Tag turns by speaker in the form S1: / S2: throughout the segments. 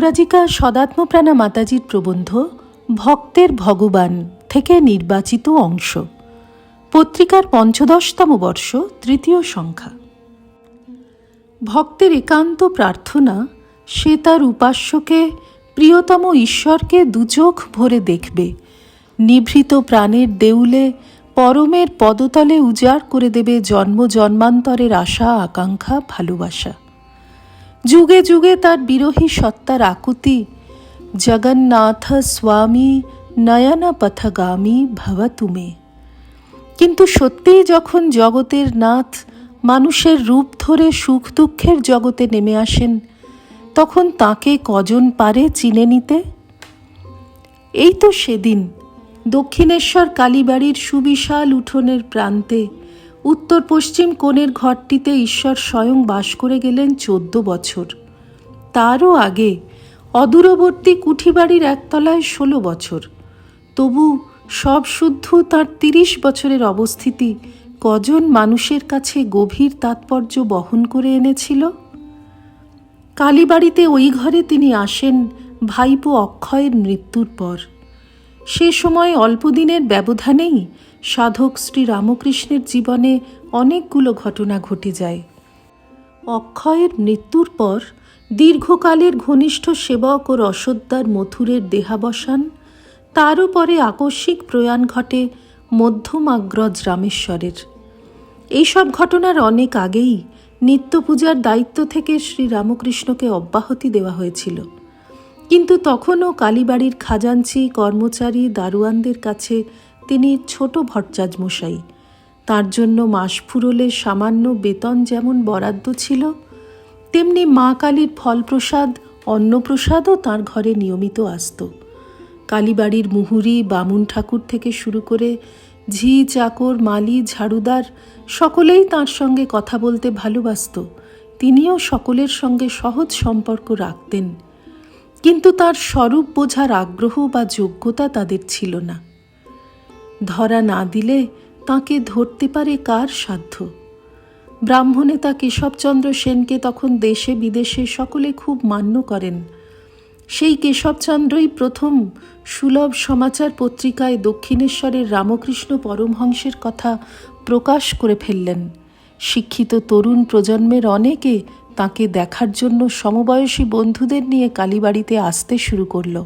S1: প্রব্রাজিকা সদাত্মপ্রাণা মাতাজির প্রবন্ধ ভক্তের ভগবান থেকে নির্বাচিত অংশ। পত্রিকার পঞ্চদশতম বর্ষ, তৃতীয় সংখ্যা। ভক্তের একান্ত প্রার্থনা সে তার উপাস্যকে, প্রিয়তম ঈশ্বরকে দুচোখ ভরে দেখবে। নিভৃত প্রাণের দেউলে পরমের পদতলে উজাড় করে দেবে জন্ম জন্মান্তরের আশা, আকাঙ্ক্ষা, ভালোবাসা। যুগে যুগে তার বিরোহী সত্তার আকুতি। জগন্নাথ স্বামী নয়না পথগামী ভব তুমে কিন্তু সত্যিই যখন জগতের নাথ মানুষের রূপ ধরে সুখ দুঃখের জগতে নেমে আসেন, তখন তাকে কজন পারে চিনে নিতে? এই তো সেদিন দক্ষিণেশ্বর কালীবাড়ির সুবিশাল উঠোনের প্রান্তে উত্তর পশ্চিম কোণের ঘরটিতে ঈশ্বর স্বয়ং বাস করে গেলেন চোদ্দ বছর। তারও আগে অদূরবর্তী কুঠিবাড়ির একতলায় ষোলো বছর। তবু সব শুদ্ধ তার তিরিশ বছরের অবস্থিতি কজন মানুষের কাছে গভীর তাৎপর্য বহন করে এনেছিল? কালীবাড়িতে ওই ঘরে তিনি আসেন ভাইপো অক্ষয়ের মৃত্যুর পর। সে সময় অল্পদিনের ব্যবধানেই সাধক শ্রী রামকৃষ্ণের জীবনে অনেকগুলো ঘটনা ঘটে যায়। অক্ষয়ের মৃত্যুর পর দীর্ঘকালের ঘনিষ্ঠ সেবক ও রসদ্দার মথুরের দেহাবসান, তারও পরে আকস্মিক প্রয়াণ ঘটে মধ্যমাগ্রজ রামেশ্বরের এইসব ঘটনার অনেক আগেই নিত্য পূজার দায়িত্ব থেকে শ্রী রামকৃষ্ণকে অব্যাহতি দেওয়া হয়েছিল। কিন্তু তখনও কালীবাড়ির খাজাঞ্চি, কর্মচারী, দারোয়ানদের কাছে তিনি ছোট ভট্টাজমশাই তার জন্য মাস ফুরলে সামান্য বেতন যেমন বরাদ্দ ছিল, তেমনি মা কালীর ফলপ্রসাদ, অন্নপ্রসাদও তার ঘরে নিয়মিত আসত। কালীবাড়ির মুহুরি, বামুন ঠাকুর থেকে শুরু করে ঝি, চাকর, মালি, ঝাড়ুদার, সকলেই তার সঙ্গে কথা বলতে ভালোবাসত। তিনিও সকলের সঙ্গে সহজ সম্পর্ক রাখতেন। কিন্তু তার স্বরূপ বোঝার আগ্রহ বা যোগ্যতা তাদের ছিল না। ধরা না দিলে তাকে ধরতে পারে কার সাধ্য? ব্রাহ্মণেতা কেশবচন্দ্র সেনকে তখন দেশে বিদেশে সকলে খুব মান্য করেন। সেই কেশবচন্দ্রই প্রথম সুলভ সমাচার পত্রিকায় দক্ষিণেশ্বরের রামকৃষ্ণ পরমহংসের কথা প্রকাশ করে ফেললেন। শিক্ষিত তরুণ প্রজন্মের অনেকে তাকে দেখার জন্য সমবয়সী বন্ধুদের নিয়ে কালীবাড়িতে আসতে শুরু করল।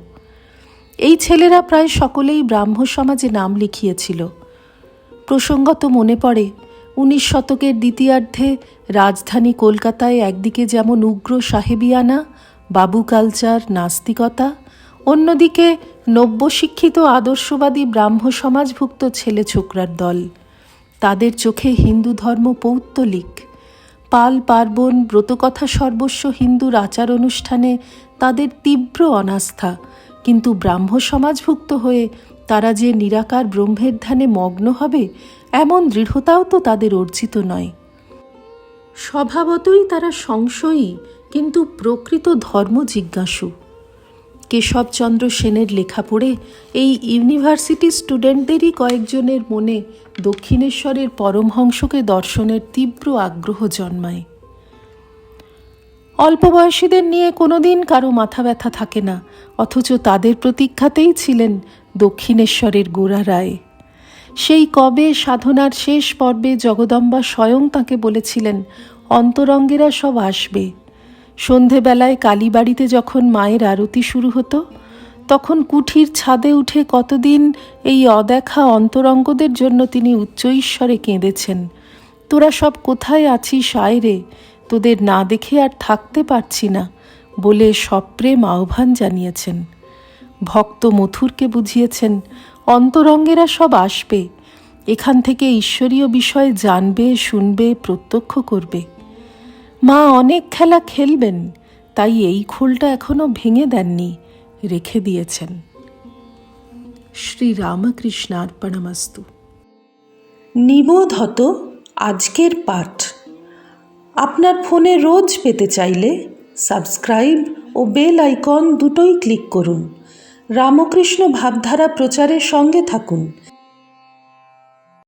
S1: এই ছেলেরা প্রায় সকলেই ব্রাহ্ম সমাজে নাম লিখিয়েছিল। প্রসঙ্গত মনে পড়ে, উনিশ শতকের দ্বিতীয়ার্ধে রাজধানী কলকাতায় একদিকে যেমন উগ্র সাহেবিয়ানা, বাবু কালচার, নাস্তিকতা, অন্যদিকে নব্য শিক্ষিত আদর্শবাদী ব্রাহ্ম সমাজভুক্ত ছেলে ছোকরার দল। তাদের চোখে হিন্দু ধর্ম পৌত্তলিক। পাল পার্বণ, ব্রতকথা সর্বস্ব হিন্দুর আচার অনুষ্ঠানে তাদের তীব্র অনাস্থা। কিন্তু ব্রাহ্ম সমাজভুক্ত হয়ে তারা যে নিরাকার ব্রহ্মের ধ্যানে মগ্ন হবে, এমন দৃঢ়তাও তো তাদের অর্জিত নয়। স্বভাবতই তারা সংশয়ী, কিন্তু প্রকৃত ধর্ম জিজ্ঞাসু কেশবচন্দ্র সেনের লেখা পড়ে, এই ইউনিভার্সিটি স্টুডেন্টদেরই কয়েকজনের মনে দক্ষিণেশ্বরের পরমহংসকে দর্শনের তীব্র আগ্রহ জন্মায়। অল্প বয়সীদের নিয়ে কোনোদিন কারও মাথা ব্যথা থাকে না, অথচ তাদের প্রতীক্ষাতেই ছিলেন দক্ষিণেশ্বরের গোড়া রায়। সেই কবে সাধনার শেষ পর্বে জগদম্বা স্বয়ং তাকে বলেছিলেন, অন্তরঙ্গেরা সব আসবে। সন্ধেবেলায় কালীবাড়িতে যখন মায়ের আরতি শুরু হতো, তখন কুঠির ছাদে উঠে কতদিন এই অদেখা অন্তরঙ্গদের জন্য তিনি উচ্চ ঈশ্বরে কেঁদেছেন। তোরা সব কোথায় আছিস আয়রে তোদের না দেখে আর থাকতে পারছি না, বলে সপ্রেম আহ্বান জানিয়েছেন। ভক্ত মথুরকে বুঝিয়েছেন, অন্তরঙ্গেরা সব আসবে। এখান থেকে ঈশ্বরীয় বিষয় জানবে, শুনবে, প্রত্যক্ষ করবে। মা অনেক খেলা খেলবেন, তাই এই খোলটা এখনও ভেঙে দেননি, রেখে দিয়েছেন। শ্রী রামকৃষ্ণার্পণমস্তু নিবোধ হতো আজকের পাঠ। আপনার ফোনে রোজ পেতে চাইলে সাবস্ক্রাইব ও বেল আইকন দুটোই ক্লিক করুন। রামকৃষ্ণ ভাবধারা প্রচারের সঙ্গে থাকুন।